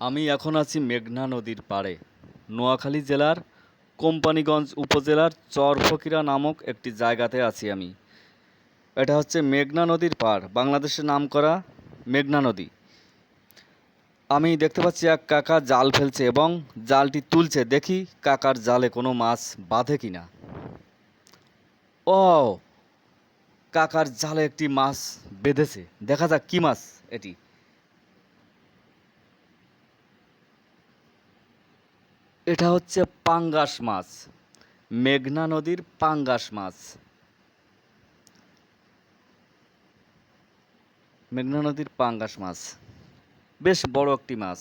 আমি এখন আছি মেঘনা নদীর পাড়ে। নোয়াখালী জেলার কোম্পানিগঞ্জ উপজেলার চরফকিরা নামক একটি জায়গাতে আছি আমি। এটা হচ্ছে মেঘনা নদীর পাড়, বাংলাদেশের নামকরা মেঘনা নদী। আমি দেখতে পাচ্ছি এক কাকা জাল ফেলছে এবং জালটি তুলছে, দেখি কাকার জালে কোনো মাছ বাঁধে কি না ও কাকার জালে একটি মাছ বেঁধেছে। দেখা যাক কি মাছ এটি। এটা হচ্ছে পাঙ্গাস মাছ, মেঘনা নদীর পাঙ্গাস মাছ। মেঘনা নদীর পাঙ্গাস মাছ, বেশ বড় একটি মাছ।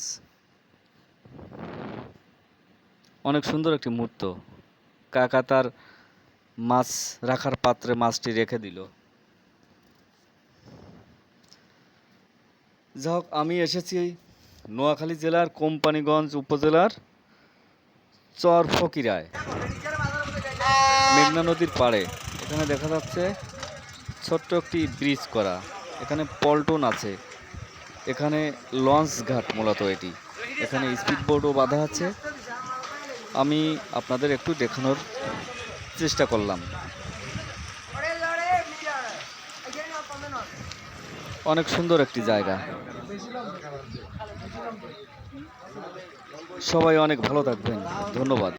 অনেক সুন্দর একটি মুহূর্ত। কাকা তার মাছ রাখার পাত্রে মাছটি রেখে দিল। যাই হোক, আমি এসেছি নোয়াখালী জেলার কোম্পানিগঞ্জ উপজেলার চর ফকিরায় মেঘনা নদীর পাড়ে। এখানে দেখা যাচ্ছে ছোট্ট একটি ব্রিজ করা। এখানে পল্টন আছে। এখানে লঞ্চ ঘাট মূলত এটি। এখানে স্পিড বোর্ডও বাঁধা আছে। আমি আপনাদের একটু দেখানোর চেষ্টা করলাম। অনেক সুন্দর একটি জায়গা। সবাই অনেক ভালো থাকবেন। ধন্যবাদ।